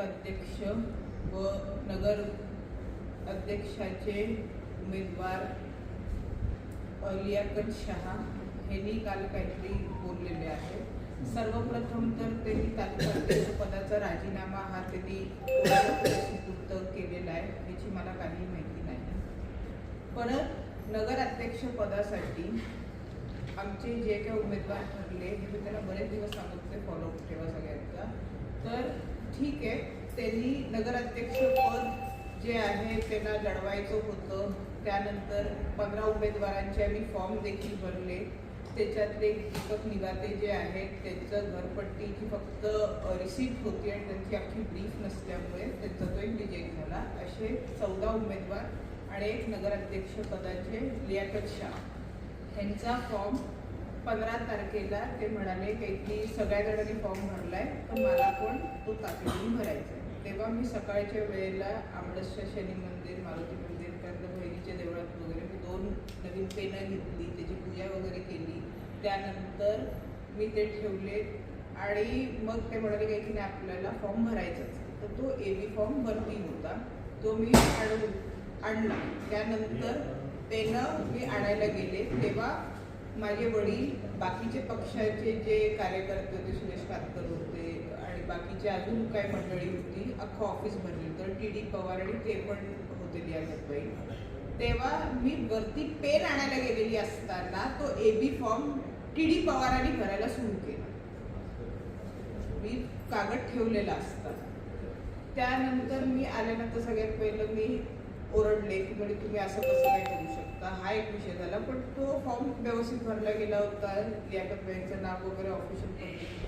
अध्यक्ष व नगर अध्यक्षाचे उमेदवार अलियाकत शहा यांनी काल काहीतरी बोललेले आहे. सर्वप्रथम तर त्यांनी तालुका पदाचा राजीनामा हा त्यांनी सुपूर्त केलेला आहे याची मला काही माहिती नाही. परत नगराध्यक्ष पदासाठी आमचे जे काही उमेदवार ठरले हे मी त्यांना बरेच दिवस सांगत होते फॉलोअप ठेवा सगळ्यांचा तर ठीक आहे. त्यांनी नगराध्यक्षपद जे आहे त्यांना लढवायचं होतं. त्यानंतर पंधरा उमेदवारांचे आम्ही फॉर्म देखील भरले. त्याच्यातले दीपक निवाते जे आहेत त्यांचं घरपट्टीची फक्त रिसीट होती आणि त्यांची अख्खी ब्रीफ नसल्यामुळे त्यांचा तो एक रिजेक्ट झाला. असे चौदा उमेदवार आणि एक नगराध्यक्षपदाचे लियाकत शाह. ह्यांचा फॉर्म पंधरा तारखेला ते म्हणाले काही की सगळ्या जणांनी फॉर्म भरलाय पण मला पण तो तातडीने भरायचा आहे. तेव्हा मी सकाळच्या वेळेला आमडसच्या शनी मंदिर मारुती मंदिर त्यानंतर बहिणीच्या देवळात वगैरे मी दोन नवीन पेनं घेतली त्याची पूजा वगैरे केली. त्यानंतर मी ते ठेवले आणि मग ते म्हणाले काही की नाही आपल्याला फॉर्म भरायचाच. तर तो ए बी फॉर्म वरती होता. तो मी आणून आणला. त्यानंतर पेनं मी आणायला गेले. तेव्हा माझे वडील बाकीचे पक्षाचे जे कार्यकर्ते होते सुरेश कातकर होते आणि बाकीचे अजून काय मंडळी होती अख्खं ऑफिस भरली तर टी डी पवार आणि ते पण होते लियाकतबाई तेव्हा मी वरती पेन आणायला गेलेली असताना तो A B form T D पवारांनी भरायला सुरू केला. मी कागद ठेवलेला असता. त्यानंतर मी आल्यानंतर सगळ्यात पहिलं मी ओरडले की म्हणजे तुम्ही असं कसं काय करू शकता? हा एक विषय झाला पण तो फॉर्म व्यवस्थित भरला गेला होता. लियाकत बँकचं नाव वगैरे ऑफिशियल केली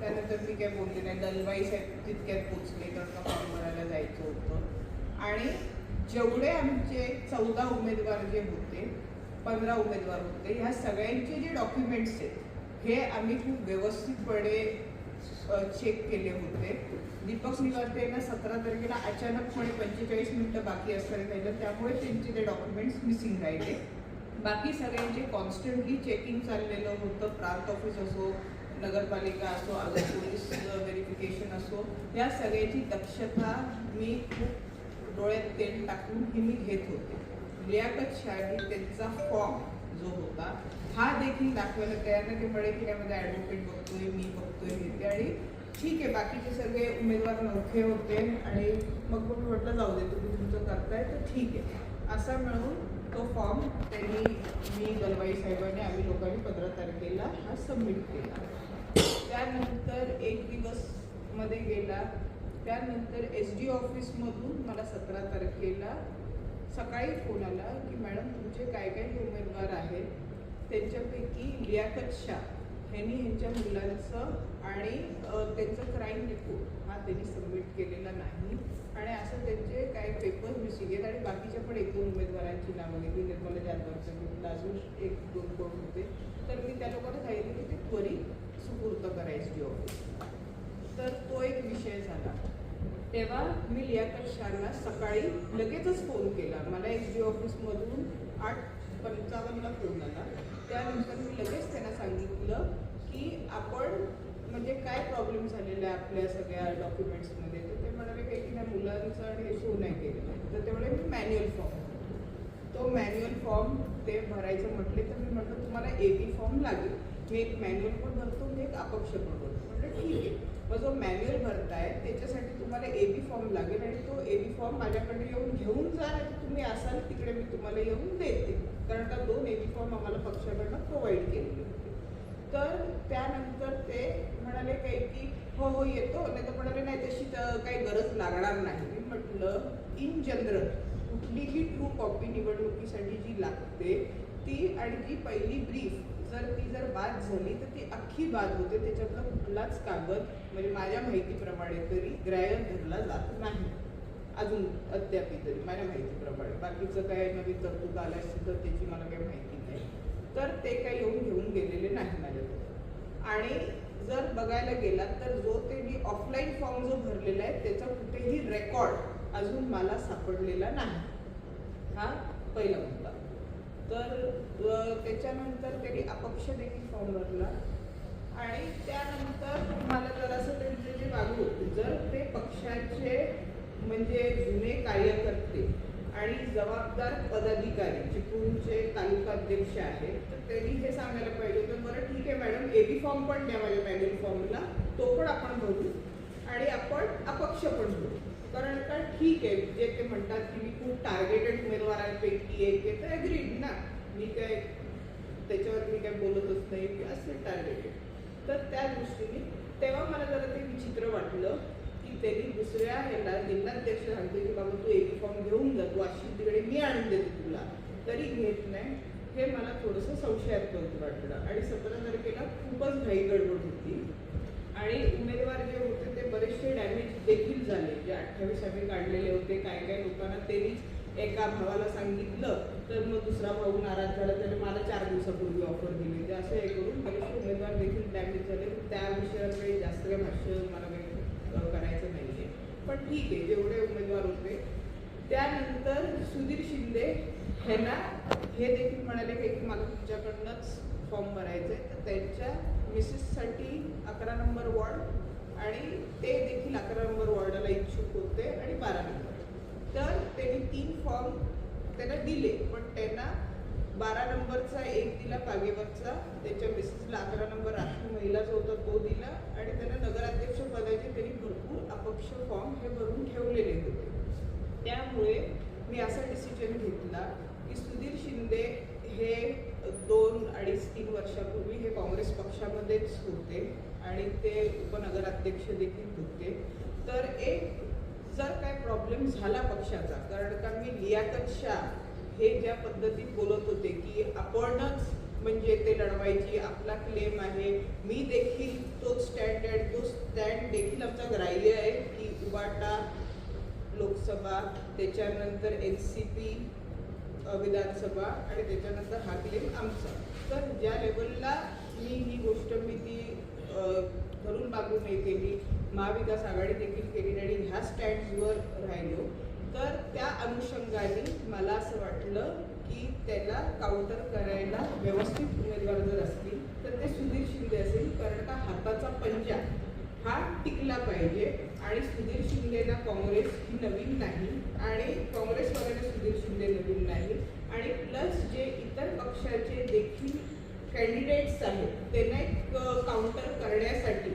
त्यानंतर मी काय बोलले नाही दलबाई साहेब तितक्यात पोचले तर फॉर्म भरायला जायचं होतं. आणि जेवढे आमचे चौदा उमेदवार जे होते पंधरा उमेदवार होते ह्या सगळ्यांचे जे डॉक्युमेंट्स आहेत हे आम्ही खूप व्यवस्थितपणे चेक केले होते. दीपक निवारतेनं सतरा तारखेला अचानकपणे पंचेचाळीस मिनिटं बाकी असताना राहिलं त्यामुळे त्यांचे ते डॉक्युमेंट्स मिसिंग राहिले. बाकी सगळ्यांचे कॉन्स्टंटली चेकिंग चाललेलं होतं. प्रांत ऑफिस असो नगरपालिका असो अजून पोलीस व्हेरिफिकेशन असो या सगळ्याची दक्षता मी खूप डोळ्यात तेल टाकून ही मी घेत होते. लियाकत शाळेत त्यांचा फॉर्म जो होता हा देखील दाखवायला तयार नाही. ते म्हणे की त्यामध्ये ॲडव्होकेट बघतोय मी बघतोय घेते आणि ठीक आहे बाकीचे सगळे उमेदवार नवखे होते आणि मग पण म्हटलं जाऊ दे तुम्ही तुमचं करताय तर ठीक आहे. असा मिळून तो फॉर्म त्यांनी मी दलबाई साहेबांनी आम्ही लोकांनी पंधरा तारखेला हा सबमिट केला. त्यानंतर एक दिवसमध्ये गेला. त्यानंतर एस डी ऑफिसमधून मला सतरा तारखेला सकाळी फोन आला की मॅडम तुमचे काय काय उमेदवार आहेत? त्यांच्यापैकी लियाकत शाह ह्यांनी ह्यांच्या मुलांचं आणि त्यांचं क्राईम रिपोर्ट हा त्यांनी सबमिट केलेला नाही. आणि असं त्यांचे काय पेपर मिसिंग आहेत आणि बाकीच्या पण एक दोन उमेदवारांची नावं घेतली निर्मला जाधवचं अजून एक दोन कोण होते? तर मी त्या लोकांना सांगितलं की ते त्वरित सुपूर्त करायची ऑफिस तर तो एक विषय झाला. तेव्हा मी लियाकत शाहला सकाळी लगेचच फोन केला. मला एस डी ऑफिसमधून आठ पंचावन्नला फोन आला. त्यानंतर मी लगेच त्यांना सांगितलं की आपण म्हणजे काय प्रॉब्लेम झालेला आहे आपल्या सगळ्या डॉक्युमेंट्समध्ये तर ते म्हणाले काही की नाही मुलांचं आणि हे शो नाही केलेलं तर तेवढे मी मॅन्युअल फॉर्म तो मॅन्युअल फॉर्म ते भरायचं म्हटले तर मी म्हटलं तुम्हाला ए बी फॉर्म लागेल. मी एक मॅन्युअल पण भरतो मी एक अपक्ष पण भरतो म्हटलं ठीक आहे मग जो मॅन्युअल त्याच्यासाठी तुम्हाला ए बी फॉर्म लागेल आणि तो ए बी फॉर्म माझ्याकडे येऊन घेऊन जा तर तुम्ही असाल तिकडे मी तुम्हाला येऊन देते. कारण का दोन ए बी फॉर्म आम्हाला पक्षाकडनं प्रोव्हाइड केलेले होते. तर त्यानंतर ते म्हणाले काही की हो हो येतो. नाही तर म्हणाले नाही तशी तर काही गरज लागणार नाही. मी म्हटलं इन जनरल कुठलीही ट्रू कॉपी निवडणुकीसाठी जी लागते ती आणि ती पहिली ब्रीफ जर ती जर बाद झाली तर ती अख्खी बाद होते. त्याच्यातला कुठलाच कागद म्हणजे माझ्या माहितीप्रमाणे तरी ग्राह्य धरला जात नाही. अजून अद्याप तरी माझ्या माहितीप्रमाणे. बाकीचं काय नवीन तरतूद आलं असेल तर त्याची मला काही माहिती नाही. तर ते काही येऊन घेऊन गेलेले नाही माझ्याकडे. आणि जर बघायला गेलात तर जो ते मी ऑफलाईन फॉर्म जो भरलेला आहे त्याचा कुठेही रेकॉर्ड अजून मला सापडलेला नाही. हा पहिला मुद्दा. तर त्याच्यानंतर त्यांनी अपक्ष देखील फॉर्म भरला. आणि त्यानंतर मला जरासं त्यांचे जे वागू जर ते पक्षाचे म्हणजे जुने कार्यकर्ते आणि जबाबदार पदाधिकारी चिपळूणचे तालुका अध्यक्ष आहेत तर त्यांनी हे सांगायला पाहिजे होतं बरं ठीक आहे मॅडम एबी फॉर्म पण द्या माझ्या मॅन्युअल फॉर्मला तो पण आपण भरू आणि आपण अपक्ष पण भरू. ठीक आहे जे ते म्हणतात की मी खूप टार्गेटेड उमेदवारांपैकी एक आहे तर अग्रीड ना. मी काय त्याच्यावर मी काय बोलतच नाही की असे टार्गेटेड तर त्या दृष्टीने तेव्हा मला जरा ते विचित्र वाटलं की त्यांनी दुसऱ्या ह्याला जिल्हाध्यक्ष सांगते की बाबा तू एक फॉर्म घेऊन जा तू अशी तिकडे मी आणून देते तुला. तरी घेत नाही. हे मला थोडंसं संशयात्मक वाटलं. आणि सतरा तारखेला खूपच घाई गडबड होती. आणि उमेदवार जे होते ते बरेचसे डॅमेज देखील झाले अठ्ठावीस आम्ही काढलेले होते. काय काय लोकांना त्यांनीच एका भावाला सांगितलं तर मग दुसरा भाऊ नाराज झाला. त्याने मला चार दिवसापूर्वी ऑफर दिली. ते असं हे करून बरेचसे उमेदवार देखील डॅमेज झाले. त्या विषयावर जास्त काही भाष्य मला काही करायचं करायचं नाहीये. पण ठीक आहे जेवढे उमेदवार होते. त्यानंतर सुधीर शिंदे ह्यांना हे देखील म्हणाले की मला तुमच्याकडनंच फॉर्म भरायचे तर त्यांच्या मिसेससाठी अकरा नंबर वॉर्ड आणि ते देखील अकरा नंबर वॉर्डाला इच्छुक होते आणि बारा नंबर. तर त्यांनी तीन फॉर्म त्यांना दिले पण त्यांना बारा नंबरचा एक दिला पागेवरचा त्याच्या मिसेसला अकरा नंबर राखीव महिला जो होता तो दिला आणि त्यांना नगराध्यक्ष पदाचे त्यांनी भरपूर अपक्ष फॉर्म हे भरून ठेवलेले होते. त्यामुळे मी असा डिसिजन घेतला की सुधीर शिंदे हे दोन अडीच तीन वर्षापूर्वी हे काँग्रेस पक्षामध्येच होते. आणि ते उपनगराध्यक्ष देखील होते. तर एक जर काय प्रॉब्लेम झाला पक्षाचा कारण का मी लियाकत शाह हे ज्या पद्धतीत बोलत होते की आपणच म्हणजे ते लढवायची आपला क्लेम आहे मी देखील तोच स्टँड आहे तो स्टँड देखील आमचा ग्राह्य आहे की उबाटा लोकसभा त्याच्यानंतर एन सी पी विधानसभा आणि त्याच्यानंतर हा क्लेम आमचा. तर ज्या लेवलला मी ही गोष्ट मी ती धरून बागू नाही केली महाविकास आघाडी देखील केली आणि ह्या स्टँडवर राहिलो. तर त्या अनुषंगाने मला असं वाटलं की त्याला काउंटर करायला व्यवस्थित उमेदवार जर असतील तर ते सुधीर शिंदे असेल कारण का हाताचा पंजा हा टिकला पाहिजे आणि सुधीर शिंदेला काँग्रेस ही नवीन नाही आणि काँग्रेसवाल्याने सुधीर शिंदे नवीन नाही. आणि प्लस जे इतर पक्षाचे देखील कॅन्डिडेट्स आहेत त्यांना एक काउंटर करण्यासाठी.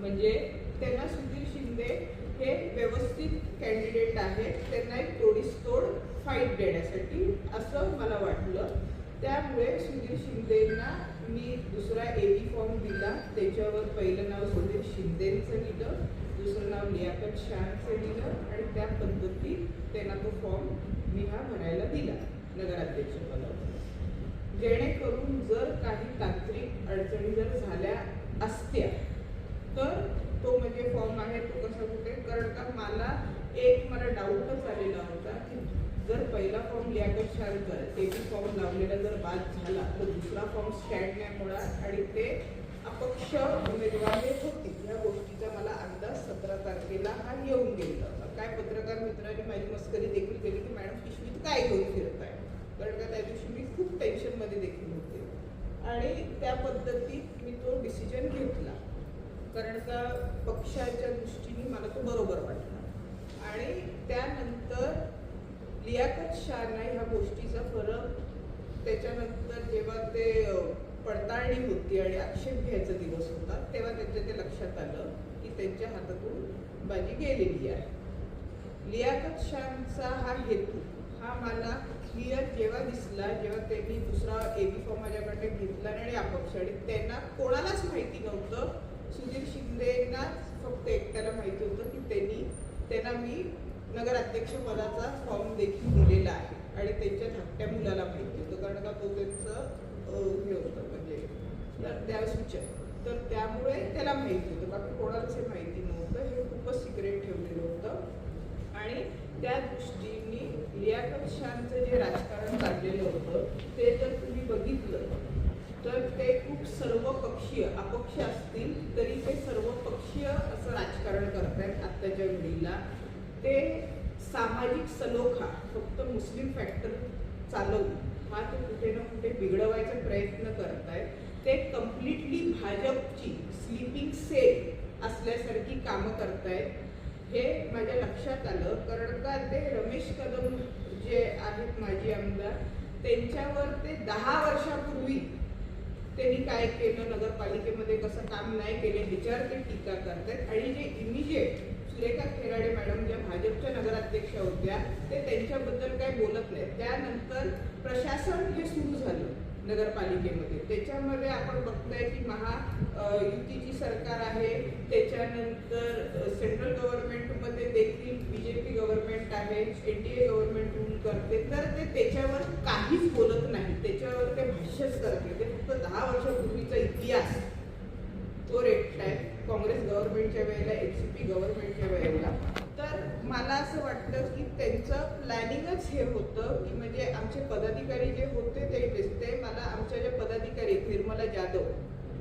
म्हणजे त्यांना सुधीर शिंदे हे व्यवस्थित कॅन्डिडेट आहेत त्यांना एक तोडीसतोड फाईट देण्यासाठी असं मला वाटलं. त्यामुळे सुधीर शिंदेंना मी दुसरा एबी फॉर्म दिला. त्याच्यावर पहिलं नाव सुधीर शिंदेचं दिलं दुसरं नाव लियाकत शहाचं दिलं आणि त्या पद्धतीत त्यांना तो फॉर्म मी हा भरायला दिला. नगराध्यक्ष मला जेणेकरून जर काही तांत्रिक अडचणी जर झाल्या असत्या तर तो म्हणजे फॉर्म आहे तो कसा कुठे? कारण का मला एक मला डाऊटच आलेला होता की जर पहिला फॉर्म लियाकत जर ते फॉर्म लावलेला जर बाद झाला तर दुसरा फॉर्म स्टँड नाही होणार आणि ते अपक्ष उमेदवार हे होतील या गोष्टीचा मला अंदाज सतरा तारखेला हा येऊन गेला होता. काय पत्रकार मित्रांनी माझी मस्करी देखील केली की मॅडम पिशवीत काय घेऊन आहे कारण का त्या दिवशी खूप टेन्शनमध्ये देखील होते. आणि त्या पद्धतीत मी तो डिसिजन घेतला. कारण का पक्षाच्या दृष्टीने मला तो बरोबर वाटला. आणि त्यानंतर लियाकत शाहना ह्या गोष्टीचा फरक त्याच्यानंतर जेव्हा ते पडताळणी होती आणि आक्षेप घ्यायचा दिवस होता तेव्हा त्यांच्या ते लक्षात आलं की त्यांच्या हातातून बाजी गेलेली आहे. लियाकत शाहचा हा हेतू हा मला क्लिअर जेव्हा दिसला जेव्हा त्यांनी दुसरा एबी फॉर्म माझ्याकडे घेतला आणि अपक्ष आणि त्यांना कोणालाच माहिती नव्हतं. सुधीर शिंदेना फक्त एकट्याला माहिती होतं की त्यांनी त्यांना मी नगराध्यक्ष पदाचा फॉर्म देखील दिलेला आहे आणि त्यांच्या धाकट्या मुलाला माहिती होतं. कारण का तो त्यांचं हे होतं म्हणजे तर त्या सूचक. तर त्यामुळे त्याला माहिती होतं. बाकी कोणालाच हे माहिती नव्हतं. हे खूपच सिक्रेट ठेवलेलं होतं. आणि त्या दृष्टीने लियाकत शाहचं जे राजकारण काढलेलं होतं ते जर तुम्ही बघितलं तर ते खूप सर्वपक्षीय अपक्ष असतील तरी ते सर्वपक्षीय असं राजकारण करतायत आत्ताच्या घडीला. ते सामाजिक सलोखा फक्त मुस्लिम फॅक्टर चालवून हा ते कुठे ना कुठे बिघडवायचा प्रयत्न करत आहेत ते कम्प्लिटली भाजपची स्लीपिंग सेल असल्यासारखी कामं करतायत. हे माझ्या लक्षात आलं. कारण का ते रमेश कदम जे आहेत माजी आमदार त्यांच्यावर ते दहा वर्षापूर्वी त्यांनी काय केलं? नगरपालिकेमध्ये कसं काम नाही केले ह्याच्यावर ते टीका करतात आणि जे इमिजिएट सुरेखा खेराडे मॅडम ज्या भाजपच्या नगराध्यक्ष होत्या ते त्यांच्याबद्दल काही बोलत नाहीत. त्यानंतर प्रशासन हे सुरू झालं. नगरपालिकेमध्ये त्याच्यामध्ये आपण बघताय की महा युतीची सरकार आहे. त्याच्यानंतर सेंट्रल गव्हर्नमेंटमध्ये देखील बी जे पी गव्हर्नमेंट आहे एनडीए गव्हर्नमेंट म्हणून करते. तर ते त्याच्यावर काहीच बोलत नाही. त्याच्यावर ते भाष्यच करते. ते फक्त दहा वर्षापूर्वीचा इतिहास. तो रेटलाय काँग्रेस गव्हर्नमेंटच्या वेळेला एच सी पी गव्हर्नमेंटच्या वेळेला. मला असं वाटतं की त्यांचं प्लॅनिंगच हे होतं की म्हणजे आमचे पदाधिकारी जे होते ते दिसते. मला आमच्या ज्या पदाधिकारी निर्मला जाधव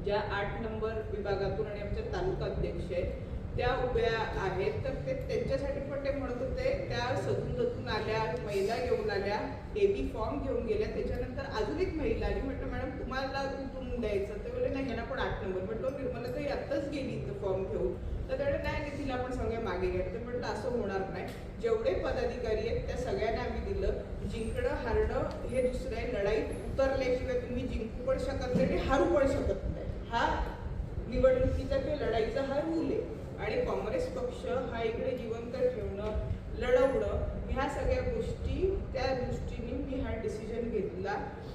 ज्या आठ नंबर विभागातून आणि आमच्या तालुका अध्यक्ष आहेत त्या उभ्या आहेत. तर ते त्यांच्यासाठी पण ते म्हणत होते त्या सजून जतून आल्या महिला घेऊन आल्या एबी फॉर्म घेऊन गेल्या. त्याच्यानंतर अजून एक महिला आली. म्हटलं मॅडम तुम्हाला कुठून द्यायचं? ते बोलले नाही ह्याला पण आठ नंबर. म्हटलं निर्मला ताई आत्ताच गेली इथं फॉर्म घेऊन. तर त्याने नाही नाही तिला पण सगळे मागे घ्या. ते म्हटलं असं होणार नाही. जेवढे पदाधिकारी आहेत त्या सगळ्यांना आम्ही दिलं. जिंकणं हारणं हे दुसरं आहे. लढाईत उतरल्याशिवाय तुम्ही जिंकू पण शकत नाही आणि हारू पण शकत नाही. हा निवडणुकीचा किंवा लढाईचा हा रूल आहे. आणि काँग्रेस पक्ष हा इकडे जिवंत ठेवणं लढवणं ह्या सगळ्या गोष्टी त्या दृष्टीने मी हा डिसिजन घेतला.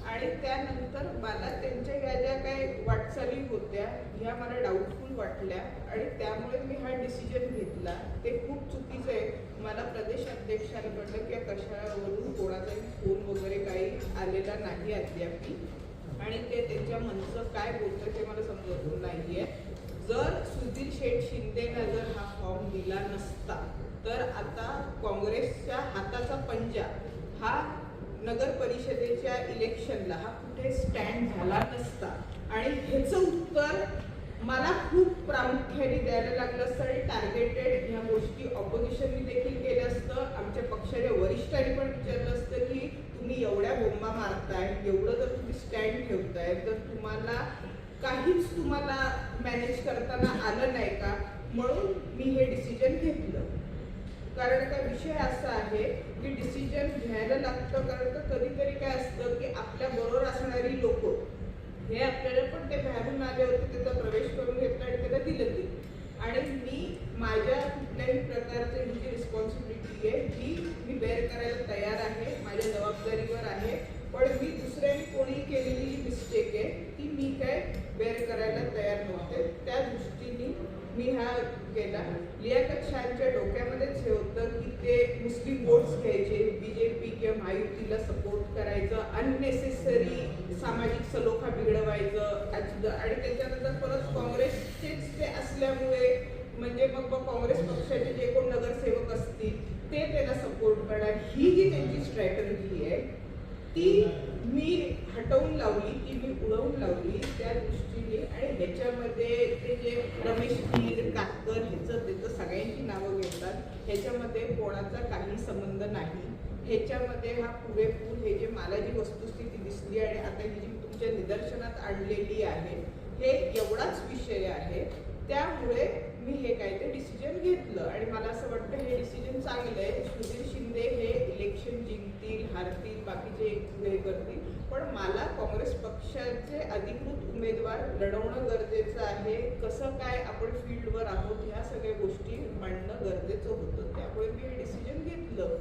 आणि त्यानंतर मला त्यांच्या ह्या ज्या काही वाटचाली होत्या ह्या मला डाऊटफुल वाटल्या. आणि त्यामुळे मी हा डिसिजन घेतला. ते खूप चुकीचं आहे. मला प्रदेश अध्यक्षांकडनं किंवा कशावरून कोणाचाही फोन वगैरे काही आलेला नाही अद्यापी. आणि ते त्यांच्या मनचं काय बोलतं ते मला समजत आहे जर सुधीर शेठ शिंदेना जर हा फॉर्म दिला नसता तर आता काँग्रेसच्या हाताचा पंजा हा नगर परिषदेच्या इलेक्शनला हा कुठे स्टँड झाला नसता. आणि ह्याचं उत्तर मला खूप प्रामुख्याने द्यायला लागलं असतं आणि टार्गेटेड ह्या गोष्टी ऑपोजिशननी देखील केलं असतं. आमच्या पक्षाच्या वरिष्ठांनी पण विचारलं असतं की तुम्ही एवढ्या बोंबा मारताय एवढं जर तुम्ही स्टँड ठेवताय तर तुम्हाला काहीच तुम्हाला मॅनेज करताना आलं नाही का? म्हणून मी हे डिसिजन घेतलं. कारण का विषय असा आहे की डिसिजन घ्यायला लागतं कारण का कधीतरी काय असतं की आपल्या बरोबर असणारी लोक हे आपल्याला पण ते बाहेरून आले होते त्याचा प्रवेश करून घेतला आणि त्याला दिलं ते. आणि मी माझ्या कुठल्याही प्रकारची ही जी रिस्पॉन्सिबिलिटी आहे ही मी बेअर करायला तयार आहे माझ्या जबाबदारीवर आहे. पण मी दुसऱ्याने कोणी केलेली जी मिस्टेक आहे ती मी काय बेअर करायला तयार नव्हते. त्या दृष्टीने मी हा केला. लियाकत शहाच्या डोक्यामध्येच हे होतं की ते मुस्लिम वोट्स घ्यायचे बीजेपी किंवा महायुतीला सपोर्ट करायचं अननेसेसरी सामाजिक सलोखा बिघडवायचं आणि त्याच्यानंतर परत काँग्रेसचेच ते असल्यामुळे म्हणजे मग मग काँग्रेस पक्षाचे जे कोण नगरसेवक असतील ते त्याला सपोर्ट करणार ही जी त्यांची स्ट्रॅटर्जी आहे ती मी हटवून लावली की मी उडवून लावली त्या दृष्टीने आणि ह्याच्यामध्ये ते जे रमेश मीर काकर ह्याचं त्याचं सगळ्यांची नावं घेतात ह्याच्यामध्ये कोणाचा काही संबंध नाही. ह्याच्यामध्ये हा पुरेपूर हे जे मला जी वस्तुस्थिती दिसली आणि आता ही जी तुमच्या निदर्शनात आणलेली आहे हे एवढाच विषय आहे. त्यामुळे मी हे काय ते डिसिजन घेतलं आणि मला असं वाटतं हे डिसिजन चांगलं आहे. सुधीर शिंदे हे इलेक्शन जिंकतील हारतील बाकीचे हे करतील. पण मला काँग्रेस पक्षाचे अधिकृत उमेदवार लढवणं गरजेचं आहे. कसं काय आपण फील्डवर आहोत ह्या सगळ्या गोष्टी मांडणं गरजेचं होतं. त्यामुळे मी हे डिसिजन घेतलं.